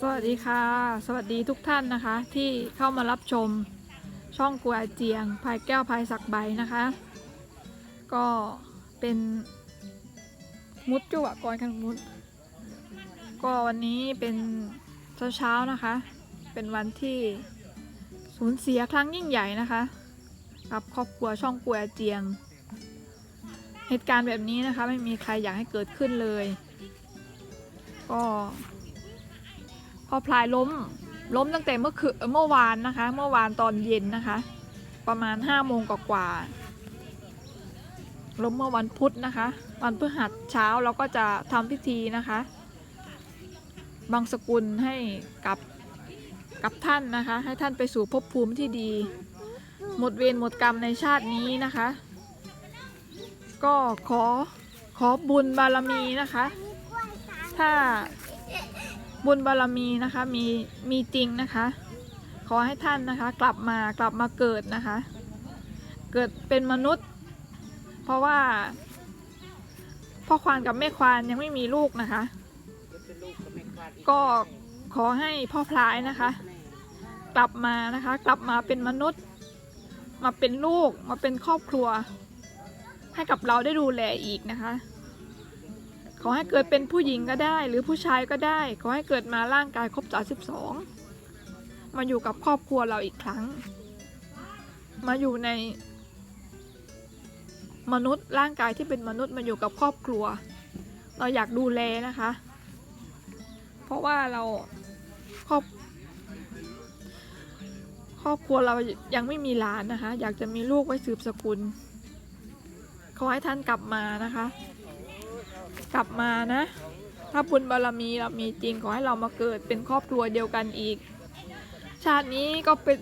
สวัสดีค่ะ สวัสดีทุกท่านนะคะ ที่เข้ามารับชมช่องกัวเจียงพายแก้วพายสักใบนะคะ ก็เป็นมุดจุอะกรกันมุด ก็วันนี้เป็นเช้าๆนะคะ เป็นวันที่สูญเสียครั้งยิ่งใหญ่นะคะกับครอบครัวช่องกัวเจียง เหตุการณ์แบบนี้นะคะ ไม่มีใครอยากให้เกิดขึ้นเลย ก็ อพลายล้มล้มตั้งแต่เมื่อคืนเมื่อวานนะคะ เมื่อวานตอนเย็นนะคะ ประมาณห้าโมงกว่าล้มเมื่อวันพุธนะคะ วันพฤหัสเช้าเราก็จะทำพิธีนะคะบังสกุลให้กับกับท่านนะคะ ให้ท่านไปสู่ภพภูมิที่ดี หมดเวรหมดกรรมในชาตินี้นะคะ ก็ขอขอบุญบารมีนะคะ ถ้า บุญบารมีนะคะมีมีจริงนะคะ ขอให้ท่านนะคะกลับมากลับมาเกิดนะคะ เกิดเป็นมนุษย์ เพราะว่าพ่อควานกับแม่ควานยังไม่มีลูกนะคะ ก็ขอให้พ่อพลายนะคะ กลับมานะคะ กลับมาเป็นมนุษย์ มาเป็นลูกมาเป็นครอบครัว ให้กับเราได้ดูแลอีกนะคะ ขอให้เกิดเป็นผู้หญิงก็ได้ หรือผู้ชายก็ได้ ขอให้เกิดมาร่างกายครบ32มาอยู่กับครอบครัวเราอีกครั้ง มาอยู่ใน มนุษย์ร่างกายที่เป็นมนุษย์มาอยู่กับครอบครัว เราอยากดูแลนะคะ เพราะว่าเราครอบครอบครัวเรายังไม่มีหลานนะคะ อยากจะมีลูกไว้สืบสกุล ขอให้ท่านกลับมานะคะ กลับมานะ ถ้าบุญบารมีเรามีจริงขอให้เรามาเกิดเป็นครอบครัวเดียวกันอีก ชาตินี้ก็เป็น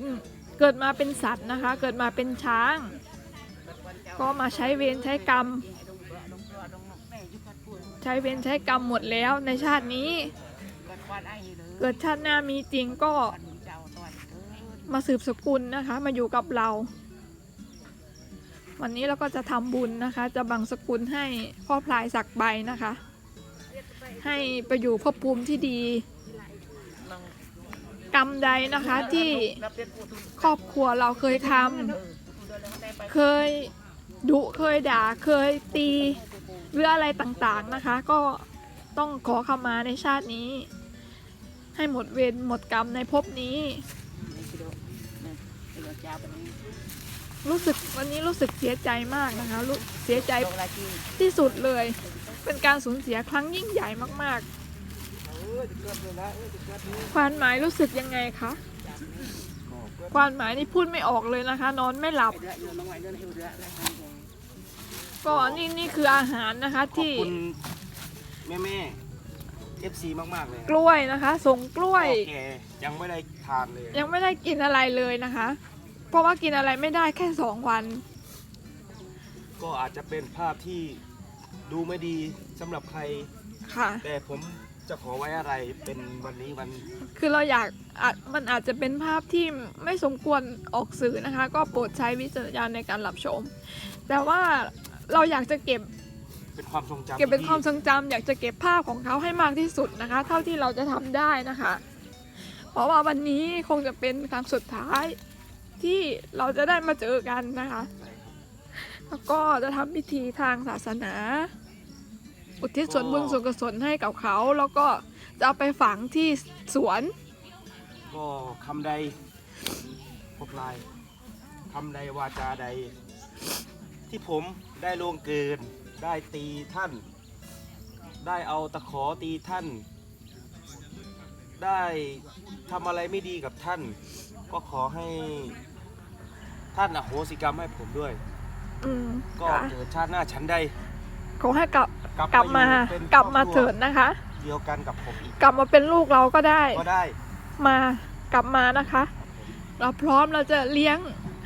เกิดมาเป็นสัตว์นะคะ เกิดมาเป็นช้าง ก็มาใช้เวรใช้กรรม ใช้เวรใช้กรรมหมดแล้วในชาตินี้ เกิดชาติหน้ามีจริงก็มาสืบสกุลนะคะ มาอยู่กับเรา วันนี้เราก็จะทำบุญนะคะ จะบังสกุลให้พ่อพลายสักใบนะคะ ให้ไปอยู่ภพภูมิที่ดี กรรมใดนะคะที่ครอบครัวเราเคยทำเคยดุเคยด่าเคยตีหรืออะไรต่างๆนะคะ ก็ต้องขอขมาในชาตินี้ ให้หมดเวรหมดกรรมในภพนี้ รู้สึกวันนี้รู้สึกเสียใจมากนะคะรู้เสียใจที่สุดเลย เป็นการสูญเสียครั้งยิ่งใหญ่มากๆความหมายรู้สึกยังไงคะความหมายนี่พูดไม่ออกเลยนะคะ นอนไม่หลับ ก็นี่นี่คืออาหารนะคะขอบที่คุณแม่แม่เอฟซีมากๆเลย กล้วยนะคะ ส่งกล้วยแกยังไม่ได้ทานเลย ยังไม่ได้กินอะไรเลยนะคะ เพราะว่ากินอะไรไม่ได้แค่สองวัน ก็อาจจะเป็นภาพที่ดูไม่ดีสำหรับใคร ค่ะ แต่ผมจะขอไว้อะไรเป็นวันนี้วันคือเราอยากอาจมันอาจจะเป็นภาพที่ไม่สมควรออกสื่อนะคะ ก็โปรดใช้วิจารณญาณในการรับชม แต่ว่าเราอยากจะเก็บเป็นความทรงจำเก็บเป็นที่ความทรงจำอยากจะเก็บภาพของเขาให้มากที่สุดนะคะ เท่าที่เราจะทำได้นะคะ เพราะว่าวันนี้คงจะเป็นครั้งสุดท้าย ที่เราจะได้มาเจอกันนะคะ แล้วก็จะทำพิธีทางศาสนา อุทิศส่วนบุญส่วนกุศลให้กับเขา แล้วก็จะเอาไปฝังที่สวน ก็คำใดพวกลายคำใดวาจาใด ที่ผมได้ล่วงเกิน ได้ตีท่าน ได้เอาตะขอตีท่าน ได้ทำอะไรไม่ดีกับท่าน ก็ขอให้ท่านอโหสิกรรมให้ผมด้วย อืมก็ค่ะเกิดชาติหน้าฉันใดขอให้กลับกลับกลับมาอยู่เป็นกลับมาครอบครัวเถิดนะคะ เดียวกันกับผมอีกกลับมาเป็นลูกเราก็ได้ ก็ได้มากลับมานะคะ เราพร้อมเราจะเลี้ยง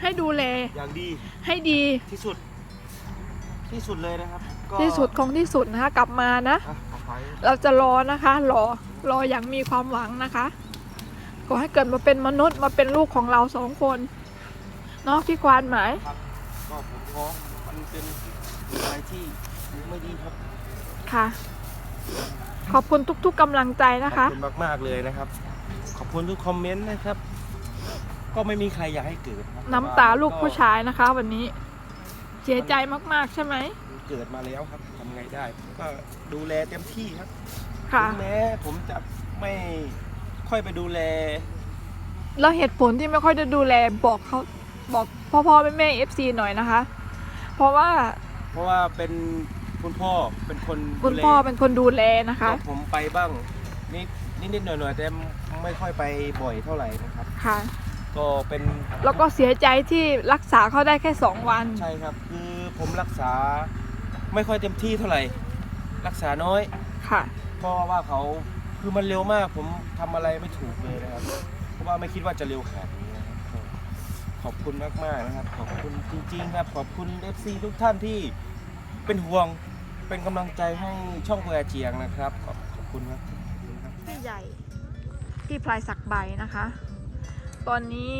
ให้ดูแลอย่างดีให้ดีที่สุด ที่สุดเลยนะครับ ก็ที่สุดของที่สุดนะคะ กลับมานะ อะขอไว้เราจะรอนะคะ รอรออย่างมีความหวังนะคะ ขอให้เกิดมาเป็นมนุษย์มาเป็นลูกของเราสองคนเนาะพี่ควานหมายครับก็ผมฟ้องมันเป็นอะไรที่ไม่ดีครับค่ะ ขอบคุณทุก ๆกำลังใจนะคะขอบคุณมากๆเลยนะครับ ขอบคุณทุกคอมเมนต์นะครับ ก็ไม่มีใครอยากให้เกิดครับน้ำตาลูกผู้ชายนะคะ วันนี้เสียใจมากๆใช่ไหมเกิดมาแล้วครับทำไงได้ผมก็ดูแลเต็มที่ครับค่ะ ถึงแม้ผมจะไม่ ค่อยไปดูแล แล้วเหตุผลที่ไม่ค่อยจะดูแลบอกเขาบอกพ่อพ่อแม่แม่เอฟซีหน่อยนะคะ เพราะว่าเพราะว่าเป็นคุณพ่อเป็นคนคุณดูแลพ่อเป็นคนดูแลนะคะก็ผมไปบ้างนิดนิดๆหน่อยๆแต่ไม่ค่อยไปบ่อยเท่าไหร่นะครับ ค่ะ ก็เป็น แล้วก็เสียใจที่รักษาเขาได้แค่สองวัน ใช่ครับ คือผมรักษาไม่ค่อยเต็มที่เท่าไหร่ รักษาน้อย ค่ะ เพราะว่าเขา คือมันเร็วมากผมทำอะไรไม่ถูกเลยนะครับ เพราะว่าไม่คิดว่าจะเร็วขนาดนี้นะครับก็ขอบคุณมากๆนะครับ ขอบคุณจริงๆครับขอบคุณ FC ทุกท่านที่เป็นห่วงเป็นกำลังใจให้ช่องเพื่อเจียงนะครับ ขอบขอบคุณครับ พี่ใหญ่พี่พลายสักใบนะคะ ตอนนี้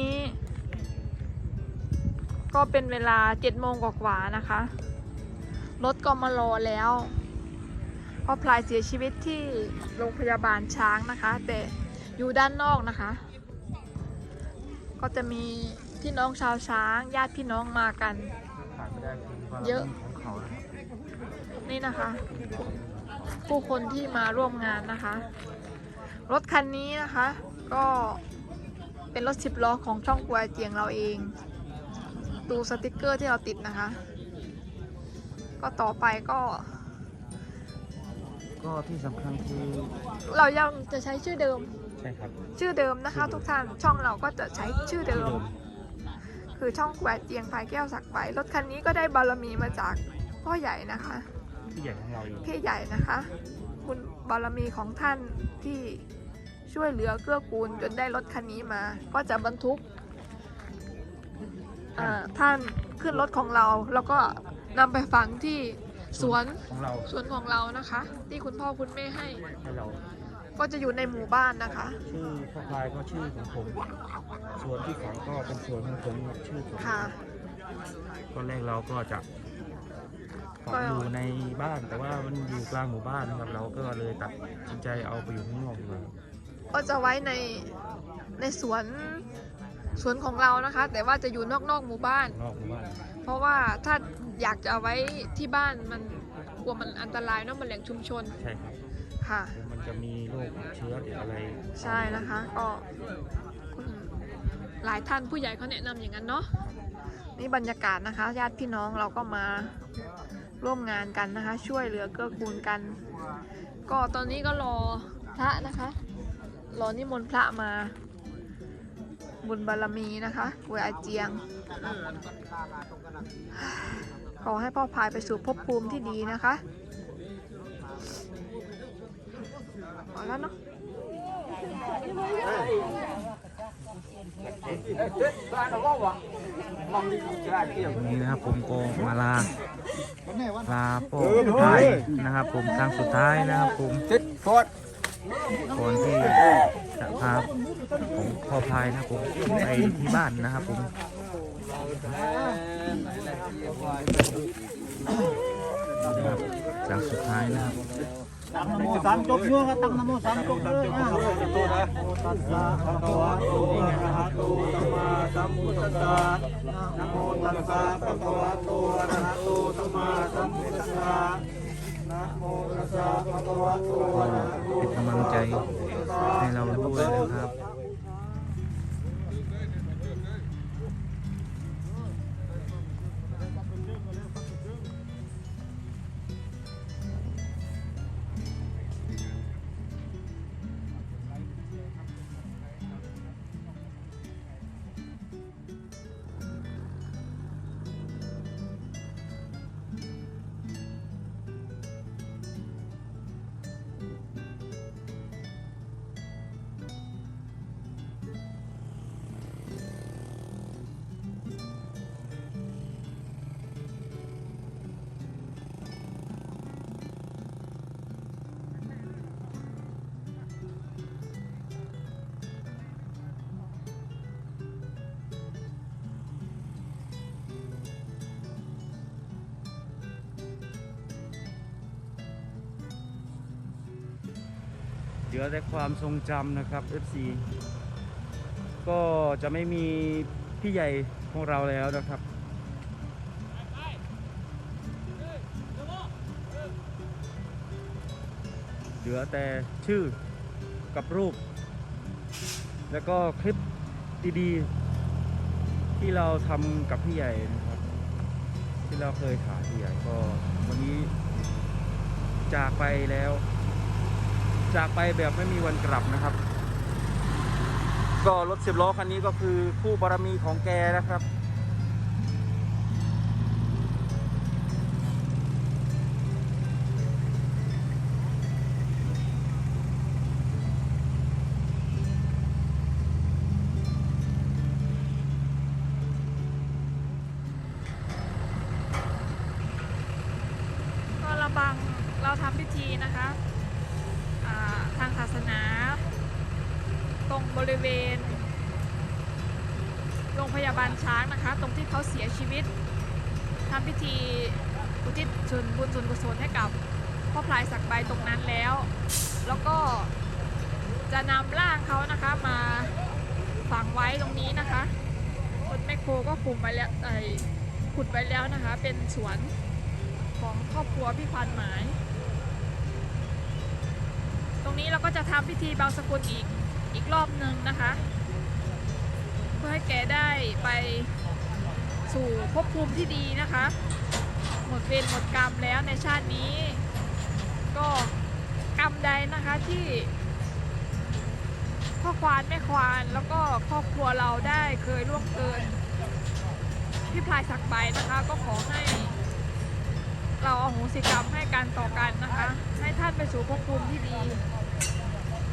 ก็เป็นเวลาเจ็ดโมงกว่าๆนะคะ รถก็มารอแล้ว พราะพลายเสียชีวิตที่โรงพยาบาลช้างนะคะ แต่อยู่ด้านนอกนะคะ ก็จะมีพี่น้องชาวช้างญาติพี่น้องมากัน เยอะ นี่นะคะ ผู้คนที่มาร่วมงานนะคะ รถคันนี้นะคะ ก็เป็นรถสิบล้อของช่องกวยเจียงเราเองดูสติกเกอร์ที่เราติดนะคะ ก็ต่อไปก็ ก็ที่สำคัญคือเรายังจะใช้ชื่อเดิม ใช่ครับ ชื่อเดิมนะคะ ทุกท่านช่องเราก็จะใช้ชื่อเดิม คือช่องกวายเจียงพายแก้วสักใบรถคันนี้ก็ได้บารมีมาจากพ่อใหญ่นะคะ ที่ใหญ่ของเราเองพี่ใหญ่นะคะ คุณบารมีของท่านที่ช่วยเหลือเกื้อกูลจนได้รถคันนี้มา ก็จะบรรทุกอ่าท่านขึ้นรถของเราแล้วก็นำไปฝังที่ สวนของเราสวนของเรานะคะ ที่คุณพ่อคุณแม่ให้ ให้เราก็จะอยู่ในหมู่บ้านนะคะ ชื่อพ่อพลายก็ชื่อของผมส่วนที่ฝังก็เป็นส่วนของผมชื่อผมค่ะ ตอนแรกเราก็จะฝังอยู่ในบ้านแต่ว่ามันอยู่กลางหมู่บ้านนะครับ เราก็เลยตัดสินใจเอาไปอยู่ข้างนอกดีกว่าก็จะไว้ในในสวนสวนของเรานะคะ แต่ว่าจะอยู่นอกๆหมู่บ้าน นอกหมู่บ้าน เพราะว่าถ้า อยากจะเอาไว้ที่บ้านมันกลัวมันอันตรายเนาะมันแหล่งชุมชนใช่ครับค่ะมันจะมีโรคเชื้อหรืออะไรใช่นะคะก็คุณหลายท่านผู้ใหญ่เขาแนะนำอย่างนั้นเนาะนี่บรรยากาศนะคะ ญาติพี่น้องเราก็มาร่วมงานกันนะคะ ช่วยเหลือเกื้อกูลกัน ก็ตอนนี้ก็รอพระนะคะรอนิมนต์พระมา บุญบารมีนะคะเวยอาเจียง ขอให้พ่อพายไปสู่ภพภูมิที่ดีนะคะพอแล้วเนาะนนี้นะครับผมก็มาลาลาพ่อไทยนะครับ ผมครั้งสุดท้ายนะครับผมก่อนที่จะพาผมพ่อพายนะครับผมไปที่บ้านนะครับผม นะครังสุดท้ายนะครับตั้งนโมสามจบยั่วก็ตั้งนโมสามจบเลยนะตัสสะภะคะวะโตอะระหะโตสัมมาสัมพุทธัสสะนะโมตัสสะภะคะวะโตอะระหะโตสัมมาสัมพุทธัสสะนะโมตัสสะภะคะวะโตอะระหะโตเป็นกำลังใจให้เราด้วยนะครับ ลือแต่ความทรงจำนะครับ FC ก็จะไม่มีพี่ใหญ่ของเราแล้วนะครับ เหลือแต่ชื่อกับรูป แล้วก็คลิปดีๆ ที่เราทำกับพี่ใหญ่นะครับ ที่เราเคยถ่ายพี่ใหญ่ก็วันนี้จากไปแล้ว จากไปแบบไม่มีวันกลับนะครับ ก็รถสิบล้อคันนี้ก็คือคู่บารมีของแกนะครับ ตรงที่เขาเสียชีวิตทำพิธีอุทิศส่วนบุญส่วนกุศลให้กับพ่อพลายสักใบตรงนั้นแล้ว แล้วก็จะนำร่างเขานะคะมาฝังไว้ตรงนี้นะคะรถแมคโครก็คุมไว้แล้วไอ้ขุดไว้แล้วนะคะ เป็นสวนของครอบครัวพี่พันหมาย ตรงนี้เราก็จะทำพิธีบางสกุลอีกอีกรอบหนึ่งนะคะ เพื่อให้แกได้ไป สู่ภพภูมิที่ดีนะคะ หมดเวรหมดกรรมแล้วในชาตินี้ ก็กรรมใดนะคะที่พ่อควานแม่ควานแล้วก็ครอบครัวเราได้เคยล่วงเกินพี่พลายสักใบนะคะ ก็ขอให้เราเอาโหสิกรรมให้กันต่อกันนะคะ ให้ท่านไปสู่ภพภูมิที่ดี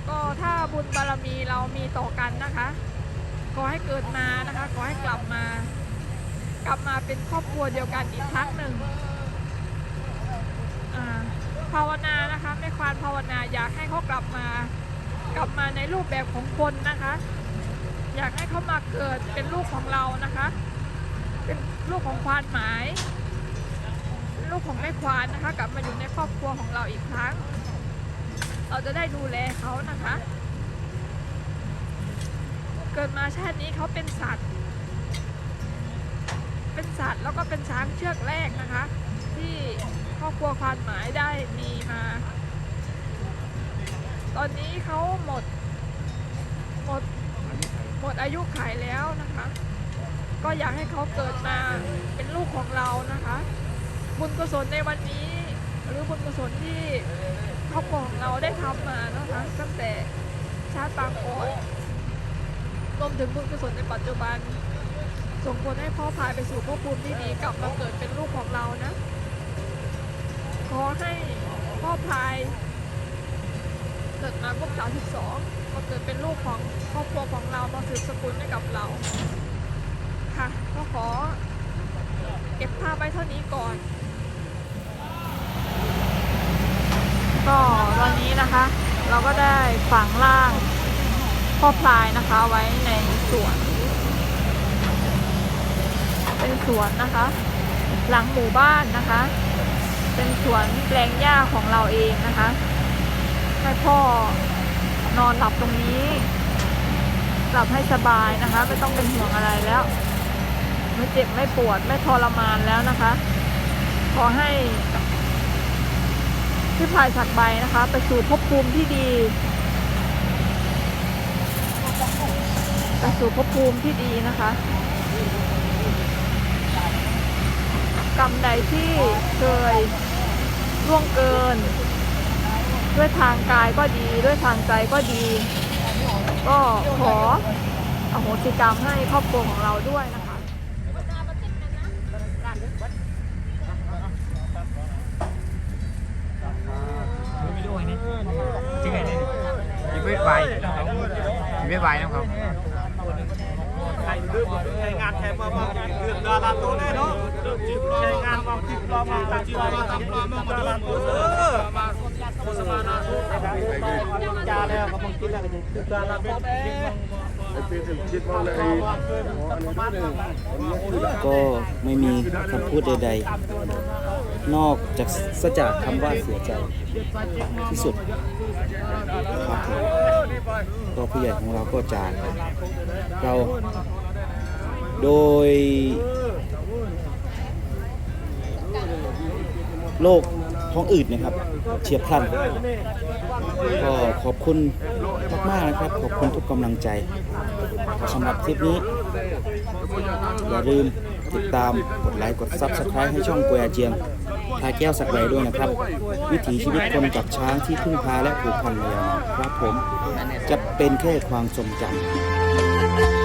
ก็ถ้าบุญบารมีเรามีต่อกันนะคะ ขอให้เกิดมานะคะ ขอให้กลับมา กลับมาเป็นครอบครัวเดียวกันอีกครั้งหนึ่งภาวนานะคะแม่ควานภาวนาอยากให้เขากลับมา กลับมาในรูปแบบของคนนะคะ อยากให้เขามาเกิดเป็นลูกของเรานะคะ เป็นลูกของควานหมายลูกของแม่ควานนะคะ กลับมาอยู่ในครอบครัวของเราอีกครั้ง เราจะได้ดูแลเขานะคะ เกิดมาชาตินี้เขาเป็นสัตว์ เป็นสัตว์แล้วก็เป็นช้างเชือกแรกนะคะ ที่ครอบครัวควานหมายได้มีมา ตอนนี้เขาหมดหมดหมดอายุขัยแล้วนะคะ ก็อยากให้เขาเกิดมาเป็นลูกของเรานะคะ บุญกุศลในวันนี้ หรือบุญกุศลที่ครอบครัวของเราได้ทำมานะคะตั้งแต่ชาติปางก่อนรวมถึงบุญกุศลในปัจจุบัน ส่งผลให้พ่อพายไปสู่ภพภูมิที่ดีกลับมาเกิดเป็นลูกของเรานะ ขอให้พ่อพายเกิดมาครบ32มาเกิดเป็นลูกของครอบครัวของเรามาสืบสกุลให้กับเรา ค่ะ ก็ขอเก็บภาพไว้เท่านี้ก่อน ก็วันนี้นะคะ เราก็ได้ฝังร่างพ่อพลายนะคะไว้ในสวน เป็นสวนนะคะ หลังหมู่บ้านนะคะ เป็นสวนแปลงหญ้าของเราเองนะคะ ให้พ่อนอนหลับตรงนี้ หลับให้สบายนะคะ ไม่ต้องเป็นห่วงอะไรแล้ว ไม่เจ็บไม่ปวดไม่ทรมานแล้วนะคะ ขอให้พี่พายสักใบนะคะ ไปสู่ภพภูมิที่ดีไปสู่ภพภูมิที่ดีนะคะ กรรมใดที่เคยล่วงเกิน ด้วยทางกายก็ดี ด้วยทางใจก็ดี ก็ขออโหสิกรรมให้ครอบครัวของเราด้วยนะคะจริงไงนี่ยิงไม่ไหวยิงไม่ไหวนะครับ ก็ไม่มีคำพูดใดๆ นอกจากสจากคำว่าเสียใจที่สุดครับผมก็ผู้ใหญ่ของเราก็จากเราโดย โรคท้องอืดนะครับ เฉียบพลัน ก็ขอบคุณมากๆนะครับ ขอบคุณทุกกำลังใจสำหรับคลิปนี้ อย่าลืมติดตามกดไลค์กด Subscribe ให้ช่องกวยอาเจียงทายแก้วสักใบด้วยนะครับ วิถีชีวิตคนกับช้างที่พึ่งพาและผูกพันมายาวนานครับผมจะเป็นแค่ความทรงจำ